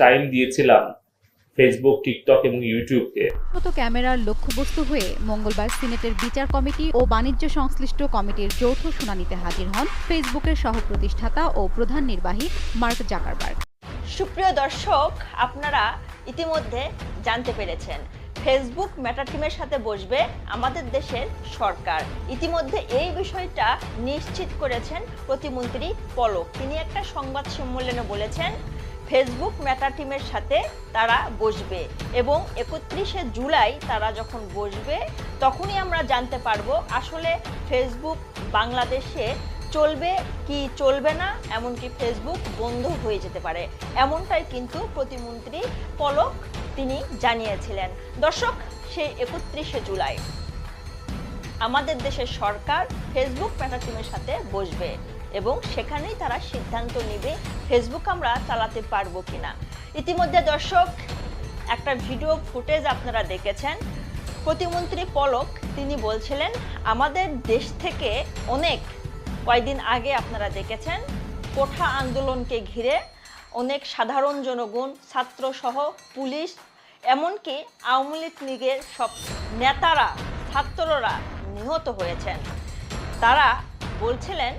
Time দিয়েছিলাম Facebook TikTok এবং ইউটিউবকে উন্নত ক্যামেরার লক্ষ্যবস্তু হয়ে মঙ্গলবার সিনেটের বিচার কমিটি ও বাণিজ্য সংশ্লিষ্ট কমিটির যৌথ শুনানিতে হাজির হন ফেসবুকের সহপ্রতিষ্ঠাতা ও প্রধান নির্বাহী মার্ক জাকারবার্গ। সুপ্রিয় দর্শক আপনারা ইতিমধ্যে জানতে পেরেছেন ফেসবুক মেটা টিমের সাথে বসবে আমাদের দেশের সরকার। ইতিমধ্যে এই বিষয়টা নিশ্চিত করেছেন প্রতিমন্ত্রী পলক। তিনি একটা সংবাদ সম্মেলনে বলেছেন ফেসবুক মেটা টিমের সাথে তারা বসবে এবং একত্রিশে জুলাই তারা যখন বসবে, তখনই আমরা জানতে পারব আসলে ফেসবুক বাংলাদেশে চলবে কি চলবে না, এমনকি ফেসবুক বন্ধ হয়ে যেতে পারে। এমনটাই কিন্তু প্রতিমন্ত্রী পলক তিনি জানিয়েছিলেন। দর্শক, সেই একত্রিশে জুলাই আমাদের দেশের সরকার ফেসবুক প্যাটা টিমের সাথে বসবে। এবং সেখানেই তারা সিদ্ধান্ত নেবে ফেসবুক আমরা চালাতে পারব কিনা। ইতিমধ্যে দর্শক, একটা ভিডিও ফুটেজ আপনারা দেখেছেন। প্রতিমন্ত্রী পলক, তিনি বলছিলেন, আমাদের দেশ থেকে অনেক, কয়েকদিন আগে আপনারা দেখেছেন, কোঠা আন্দোলনকে ঘিরে অনেক সাধারণ জনগণ, ছাত্রসহ, পুলিশ, এমনকি আওয়ামী লীগ লীগের সব নেতারা, ছাত্ররা নিহত হয়েছেন। তারা বলছিলেন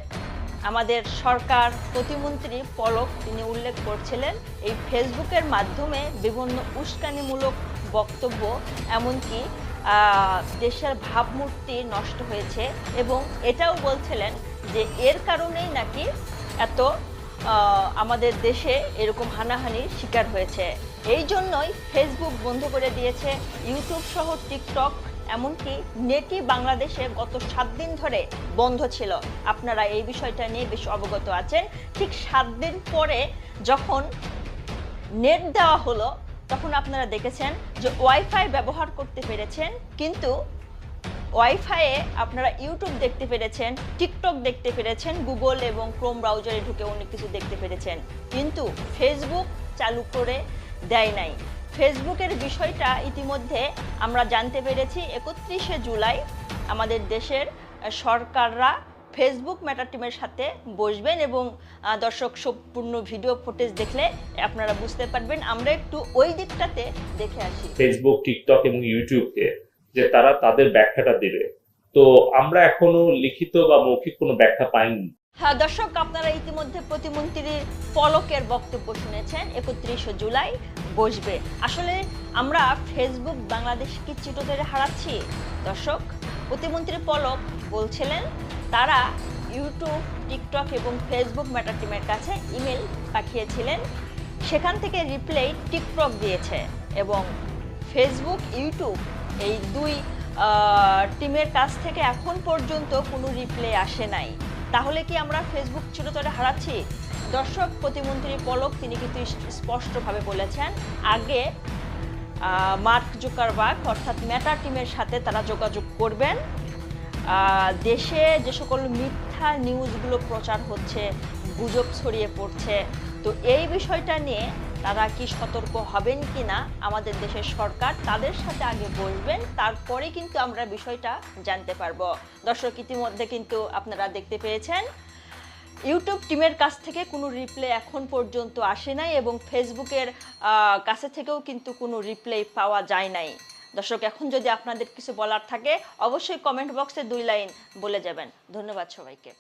আমাদের সরকার প্রতিমন্ত্রী পলক তিনি উল্লেখ করছিলেন, এই ফেসবুকের মাধ্যমে বিভিন্ন উস্কানিমূলক বক্তব্য, এমনকি দেশের ভাবমূর্তি নষ্ট হয়েছে এবং এটাও বলছিলেন যে এর কারণেই নাকি এত আমাদের দেশে এরকম হানাহানির শিকার হয়েছে। এই জন্যই ফেসবুক বন্ধ করে দিয়েছে, ইউটিউব সহ টিকটক এমনকি নেটি বাংলাদেশে গত সাত দিন ধরে বন্ধ ছিল। আপনারা এই বিষয়টা নিয়ে বেশ অবগত আছেন। ঠিক সাত দিন পরে যখন নেট দেওয়া হলো, তখন আপনারা দেখেছেন যে ওয়াইফাই ব্যবহার করতে পেরেছেন, কিন্তু ওয়াইফাইয়ে আপনারা ইউটিউব দেখতে পেরেছেন, টিকটক দেখতে পেরেছেন, গুগল এবং ক্রোম ব্রাউজারে ঢুকে অনেক কিছু দেখতে পেরেছেন। কিন্তু ফেসবুক চালু করে দেয় নাই। ফেসবুকের বিষয়টা ইতিমধ্যে আমরা জানতে পেরেছি। একত্রিশে জুলাই আমাদের দেশের সরকাররা ফেসবুক ম্যাটার টিমের সাথে বসবেন এবং দর্শক সম্পূর্ণ ভিডিও ফুটেজ দেখলে আপনারা বুঝতে পারবেন। আমরা একটু ওই দিকটাতে দেখে আসি। ফেসবুক, টিকটক এবং ইউটিউবকে যে তারা তাদের ব্যাখ্যাটা দিবে। তো আমরা এখনও লিখিত বা মৌখিক কোনো ব্যাখ্যা পাইনি। দর্শক, আপনারা ইতিমধ্যে প্রতিমন্ত্রীর পলকের বক্তব্য শুনেছেন, একত্রিশে জুলাই বসবে। আসলে আমরা ফেসবুক বাংলাদেশ কি চিটোদের হারাচ্ছি? দর্শক প্রতিমন্ত্রী পলক বলছিলেন, তারা ইউটিউব, টিকটক এবং ফেসবুক ম্যাটার টিমের কাছে ইমেল পাঠিয়েছিলেন। সেখান থেকে রিপ্লাই টিকটক দিয়েছে এবং ফেসবুক, ইউটিউব এই দুই টিমের কাছ থেকে এখন পর্যন্ত কোনো রিপ্লাই আসে নাই। তাহলে কি আমরা ফেসবুক চিরতরে হারাচ্ছি? দর্শক, প্রতিমন্ত্রী পলক, তিনি কিন্তু স্পষ্টভাবে বলেছেন, আগে মার্ক জুকারবার্গ অর্থাৎ মেটা টিমের সাথে তারা যোগাযোগ করবেন। দেশে যে সকল মিথ্যা নিউজগুলো প্রচার হচ্ছে, গুজব ছড়িয়ে পড়ছে তো এই বিষয়টা নিয়ে তারা কি সতর্ক হবেন কি না আমাদের দেশের সরকার তাদের সাথে আগে বসবেন তারপরে কিন্তু আমরা বিষয়টা জানতে পারব। দর্শক, ইতিমধ্যে কিন্তু আপনারা দেখতে পেয়েছেন, ইউটিউব টিমের কাছ থেকে কোনো রিপ্লাই এখন পর্যন্ত আসে নাই এবং ফেসবুকের কাছে থেকেও কিন্তু কোনো রিপ্লাই পাওয়া যায় নাই। দর্শক, এখন যদি আপনাদের কিছু বলার থাকে, অবশ্যই কমেন্ট বক্সে দুই লাইন বলে যাবেন। ধন্যবাদ সবাইকে।